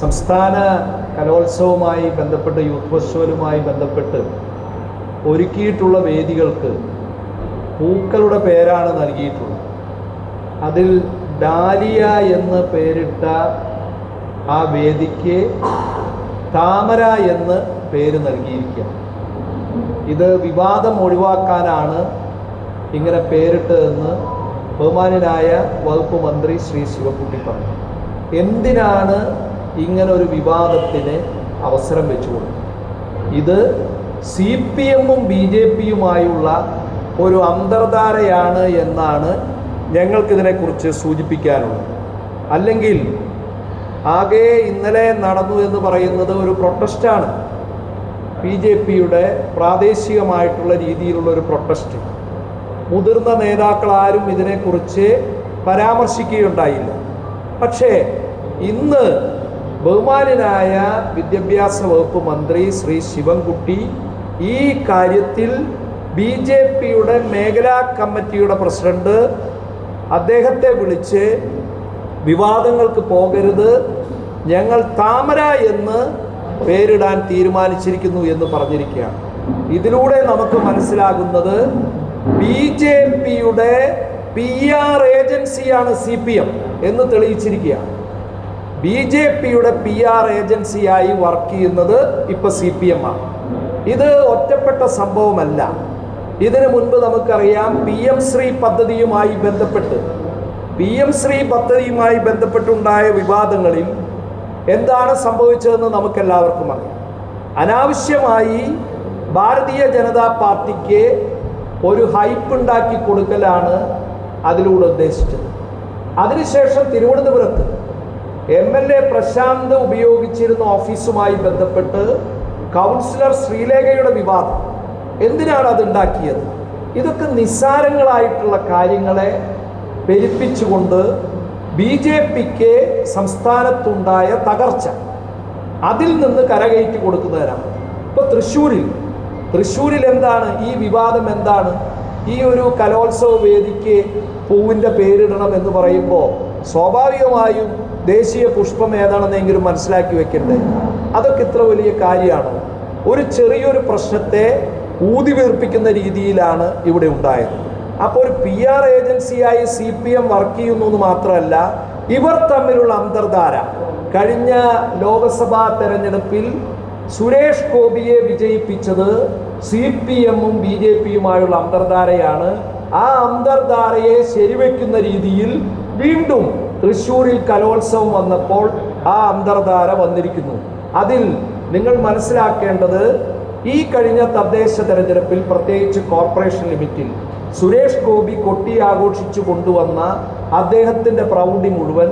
സംസ്ഥാന കലോത്സവവുമായി ബന്ധപ്പെട്ട് യൂത്ത് ഫെസ്റ്റിവലുമായി ബന്ധപ്പെട്ട് ഒരുക്കിയിട്ടുള്ള വേദികൾക്ക് പൂക്കളുടെ പേരാണ് നൽകിയിട്ടുള്ളത്. അതിൽ ഡാലിയ എന്ന് പേരിട്ട ആ വേദിക്ക് താമര എന്ന് പേര് നൽകിയിരിക്കുക ഇത് വിവാദം ഒഴിവാക്കാനാണ് ഇങ്ങനെ പേരിട്ടതെന്ന് ബഹുമാനനായ വകുപ്പ് മന്ത്രി ശ്രീ ശിവക്കുട്ടി പറഞ്ഞു. എന്തിനാണ് ഇങ്ങനെ ഒരു വിവാദത്തിന് അവസരം വെച്ചു കൊടുത്തു ഇത് സി പി എമ്മും ബി ജെ പിയുമായുള്ള ഒരു അന്തർധാരയാണ് എന്നാണ് ഞങ്ങൾക്കിതിനെക്കുറിച്ച് സൂചിപ്പിക്കാനുള്ളത്. അല്ലെങ്കിൽ ആകെ ഇന്നലെ നടന്നു എന്ന് പറയുന്നത് ഒരു പ്രൊട്ടസ്റ്റാണ്. ബി ജെ പിയുടെ പ്രാദേശികമായിട്ടുള്ള രീതിയിലുള്ള ഒരു പ്രൊട്ടസ്റ്റ്. മുതിർന്ന നേതാക്കൾ ആരും ഇതിനെക്കുറിച്ച് പരാമർശിക്കുകയുണ്ടായില്ല. പക്ഷേ ഇന്ന് ബഹുമാനനായ വിദ്യാഭ്യാസ വകുപ്പ് മന്ത്രി ശ്രീ ശിവൻകുട്ടി ഈ കാര്യത്തിൽ ബി ജെ പിയുടെ മേഖലാ കമ്മിറ്റിയുടെ പ്രസിഡന്റ് അദ്ദേഹത്തെ വിളിച്ച് വിവാദങ്ങൾക്ക് പോകരുത് ഞങ്ങൾ താമര എന്ന് പേരിടാൻ തീരുമാനിച്ചിരിക്കുന്നു എന്ന് പറഞ്ഞിരിക്കുകയാണ്. ഇതിലൂടെ നമുക്ക് മനസ്സിലാകുന്നത് ബി ജെ പിയുടെ പി ആർ ഏജൻസിയാണ് സി പി എം എന്ന് തെളിയിച്ചിരിക്കുകയാണ്. ബി ജെ പിയുടെ പി ആർ ഏജൻസിയായി വർക്ക് ചെയ്യുന്നത് ഇപ്പൊ സി പി എം ആണ് ഇത് ഒറ്റപ്പെട്ട സംഭവമല്ല. ഇതിനു മുൻപ് നമുക്കറിയാം പി എം ശ്രീ പദ്ധതിയുമായി ബന്ധപ്പെട്ട് പി എം ശ്രീ പദ്ധതിയുമായി ബന്ധപ്പെട്ടുണ്ടായ വിവാദങ്ങളിൽ എന്താണ് സംഭവിച്ചതെന്ന് നമുക്കെല്ലാവർക്കും അറിയാം. അനാവശ്യമായി ഭാരതീയ ജനതാ പാർട്ടിക്ക് ഒരു ഹൈപ്പ് ഉണ്ടാക്കി കൊടുക്കലാണ് അതിലൂടെ ഉദ്ദേശിച്ചത്. അതിനുശേഷം തിരുവനന്തപുരത്ത് എം എൽ എ പ്രശാന്ത് ഉപയോഗിച്ചിരുന്ന ഓഫീസുമായി ബന്ധപ്പെട്ട് കൗൺസിലർ ശ്രീലേഖയുടെ വിവാദം. എന്തിനാണ് അത് ഉണ്ടാക്കിയത് ഇതൊക്കെ നിസ്സാരങ്ങളായിട്ടുള്ള കാര്യങ്ങളെ പെരുപ്പിച്ചുകൊണ്ട് ബി ജെ പിക്ക് സംസ്ഥാനത്തുണ്ടായ തകർച്ച. അതിൽ നിന്ന് കരകയറ്റി കൊടുക്കുന്നവരാണ് ഇപ്പൊ തൃശ്ശൂരിൽ. തൃശ്ശൂരിൽ എന്താണ്? ഈ വിവാദം എന്താണ്? ഈ ഒരു കലോത്സവ വേദിക്ക് പൂവിന്റെ പേരിടണം എന്ന് പറയുമ്പോൾ സ്വാഭാവികമായും ദേശീയ പുഷ്പം ഏതാണെന്നെങ്കിലും മനസ്സിലാക്കി വെക്കണ്ടേ? അതൊക്കെ ഇത്ര വലിയ കാര്യമാണ്. ഒരു ചെറിയൊരു പ്രശ്നത്തെ ഊതി വീർപ്പിക്കുന്ന രീതിയിലാണ് ഇവിടെ ഉണ്ടായത്. അപ്പോൾ ഒരു പി ആർ ഏജൻസിയായി സി പി എം വർക്ക് ചെയ്യുന്നു എന്ന് മാത്രമല്ല ഇവർ തമ്മിലുള്ള അന്തർധാര. കഴിഞ്ഞ ലോക്സഭാ തെരഞ്ഞെടുപ്പിൽ സുരേഷ് ഗോപിയെ വിജയിപ്പിച്ചത് സി പി എമ്മും ബി ജെ പിയുമായുള്ള അന്തർധാരയാണ്. ആ അന്തർധാരയെ ശരിവെക്കുന്ന രീതിയിൽ വീണ്ടും തൃശ്ശൂരിൽ കലോത്സവം വന്നപ്പോൾ ആ അന്തർധാര വന്നിരിക്കുന്നു. അതിൽ നിങ്ങൾ മനസ്സിലാക്കേണ്ടത് ഈ കഴിഞ്ഞ തദ്ദേശ തെരഞ്ഞെടുപ്പിൽ പ്രത്യേകിച്ച് കോർപ്പറേഷൻ ലിമിറ്റിൽ സുരേഷ് ഗോപി കൊട്ടി ആഘോഷിച്ചു കൊണ്ടുവന്ന അദ്ദേഹത്തിന്റെ പ്രൗഢി മുഴുവൻ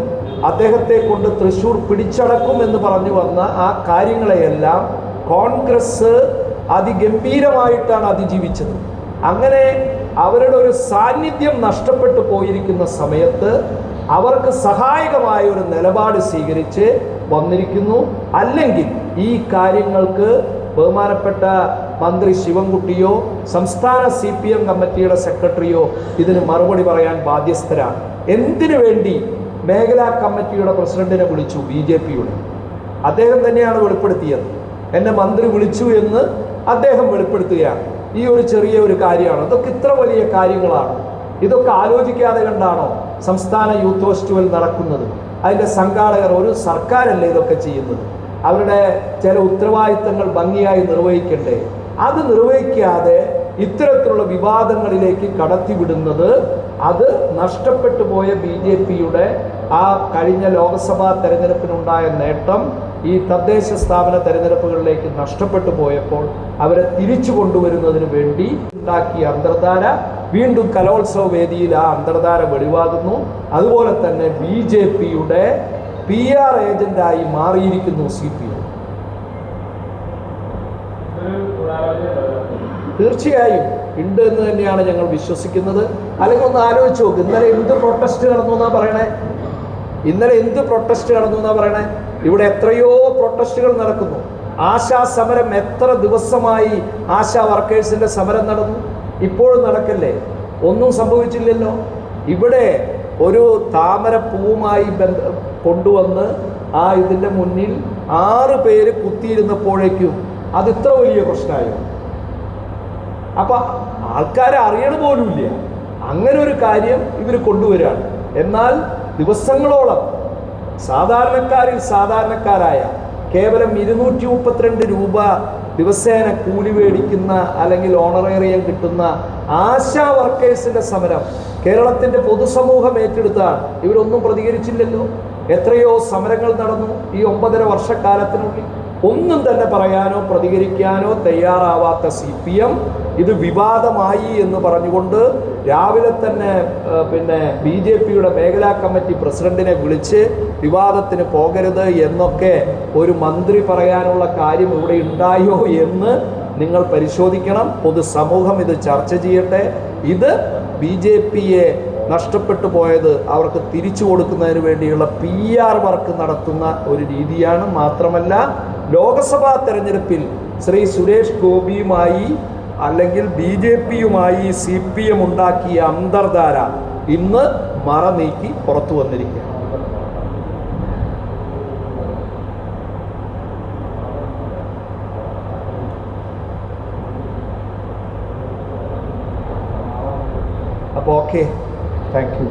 അദ്ദേഹത്തെ കൊണ്ട് തൃശ്ശൂർ പിടിച്ചടക്കും എന്ന് പറഞ്ഞു വന്ന ആ കാര്യങ്ങളെയെല്ലാം കോൺഗ്രസ് അതിഗംഭീരമായിട്ടാണ് അതിജീവിച്ചത്. അങ്ങനെ അവരുടെ ഒരു സാന്നിധ്യം നഷ്ടപ്പെട്ടു പോയിരിക്കുന്ന സമയത്ത് അവർക്ക് സഹായകമായ ഒരു നിലപാട് സ്വീകരിച്ച് വന്നിരിക്കുന്നു. അല്ലെങ്കിൽ ഈ കാര്യങ്ങൾക്ക് ബഹുമാനപ്പെട്ട മന്ത്രി ശിവൻകുട്ടിയോ സംസ്ഥാന സി പി എം കമ്മിറ്റിയുടെ സെക്രട്ടറിയോ ഇതിന് മറുപടി പറയാൻ ബാധ്യസ്ഥരാണ്. എന്തിനു വേണ്ടി മേഖലാ കമ്മിറ്റിയുടെ പ്രസിഡന്റിനെ വിളിച്ചു ബി ജെ പിയുടെ? അദ്ദേഹം തന്നെയാണ് വെളിപ്പെടുത്തിയത്. എന്നെ മന്ത്രി വിളിച്ചു എന്ന് അദ്ദേഹം വെളിപ്പെടുത്തുകയാണ്. ഈ ഒരു ചെറിയ ഒരു കാര്യമാണ്. ഇതൊക്കെ ഇത്ര വലിയ കാര്യങ്ങളാണ്. ഇതൊക്കെ ആലോചിക്കാതെ കണ്ടാണോ? സംസ്ഥാന യൂത്ത് ഫെസ്റ്റിവൽ നടക്കുന്നത്. അതിന്റെ സംഘാടകർ ഒരു സർക്കാരല്ലേ ഇതൊക്കെ ചെയ്യുന്നത്? അവരുടെ ചില ഉത്തരവാദിത്തങ്ങൾ ഭംഗിയായി നിർവഹിക്കണ്ടേ? അത് നിർവഹിക്കാതെ ഇത്തരത്തിലുള്ള വിവാദങ്ങളിലേക്ക് കടത്തിവിടുന്നത് അത് നഷ്ടപ്പെട്ടു പോയ ബി ജെ പിയുടെ ആ കഴിഞ്ഞ ലോക്സഭാ തെരഞ്ഞെടുപ്പിനുണ്ടായ നേട്ടം ഈ തദ്ദേശ സ്ഥാപന തെരഞ്ഞെടുപ്പുകളിലേക്ക് നഷ്ടപ്പെട്ടു പോയപ്പോൾ അവരെ തിരിച്ചു കൊണ്ടുവരുന്നതിന് വേണ്ടി ഉണ്ടാക്കിയ അന്തർധാര വീണ്ടും കലോത്സവ വേദിയിൽ ആ അന്തർധാര വെളിവാകുന്നു. അതുപോലെ തന്നെ ബി ജെ പിയുടെ പി ആർ ഏജന്റായി മാറിയിരിക്കുന്നു സി പി എം തീർച്ചയായും ഉണ്ട് എന്ന് തന്നെയാണ് ഞങ്ങൾ വിശ്വസിക്കുന്നത്. അല്ലെങ്കിൽ ഒന്ന് ആലോചിച്ച് നോക്ക് ഇന്നലെ എന്ത് പ്രൊട്ടസ്റ്റ് നടന്നു എന്നാ പറയണേ? ഇന്നലെ എന്ത് പ്രൊട്ടസ്റ്റ് നടന്നു എന്നാ പറയണേ? ഇവിടെ എത്രയോ പ്രൊട്ടസ്റ്റുകൾ നടക്കുന്നു. ആശാ സമരം എത്ര ദിവസമായി ആശാ വർക്കേഴ്സിന്റെ സമരം നടന്നു? ഇപ്പോഴും നടക്കല്ലേ? ഒന്നും സംഭവിച്ചില്ലല്ലോ. ഇവിടെ ഒരു താമര പൂവുമായി ബന്ധ കൊണ്ടുവന്ന് ആ ഇതിന്റെ മുന്നിൽ ആറ് പേര് കുത്തിയിരുന്നപ്പോഴേക്കും അത് ഇത്ര വലിയ പ്രശ്നമായോ? അപ്പൊ ആൾക്കാരെ അറിയണ പോലുമില്ല. അങ്ങനെ ഒരു കാര്യം ഇവർ കൊണ്ടുവരാണ്. എന്നാൽ ദിവസങ്ങളോളം സാധാരണക്കാരിൽ സാധാരണക്കാരായ കേവലം ഇരുന്നൂറ്റി മുപ്പത്തിരണ്ട് രൂപ ദിവസേന കൂലി മേടിക്കുന്ന അല്ലെങ്കിൽ ഓണറേറിയം കിട്ടുന്ന ആശാ വർക്കേഴ്സിന്റെ സമരം കേരളത്തിന്റെ പൊതുസമൂഹം ഏറ്റെടുത്താൽ ഇവരൊന്നും പ്രതികരിച്ചില്ലല്ലോ. എത്രയോ സമരങ്ങൾ നടന്നു ഈ ഒമ്പതര വർഷക്കാലത്തിനുള്ളിൽ. ഒന്നും തന്നെ പറയാനോ പ്രതികരിക്കാനോ തയ്യാറാവാത്ത സി പി എം ഇത് വിവാദമായി എന്ന് പറഞ്ഞുകൊണ്ട് രാവിലെ തന്നെ പിന്നെ ബി ജെ പിയുടെ മേഖലാ കമ്മിറ്റി പ്രസിഡന്റിനെ വിളിച്ച് വിവാദത്തിന് പോകരുത് എന്നൊക്കെ ഒരു മന്ത്രി പറയാനുള്ള കാര്യം ഇവിടെ ഉണ്ടായോ എന്ന് നിങ്ങൾ പരിശോധിക്കണം. പൊതുസമൂഹം ഇത് ചർച്ച ചെയ്യട്ടെ. ഇത് ബി ജെ പിയെ നഷ്ടപ്പെട്ടു പോയത് അവർക്ക് തിരിച്ചു കൊടുക്കുന്നതിന് വേണ്ടിയുള്ള പി ആർ വർക്ക് നടത്തുന്ന ഒരു രീതിയാണ്. മാത്രമല്ല ലോക്സഭാ തെരഞ്ഞെടുപ്പിൽ ശ്രീ സുരേഷ് ഗോപിയുമായി അല്ലെങ്കിൽ ബി ജെ പിയുമായി സി പി എം ഉണ്ടാക്കിയ അന്തർധാര ഇന്ന് മറ നീക്കി പുറത്തു വന്നിരിക്കുക അപ്പോൾ ഓക്കെ. Thank you.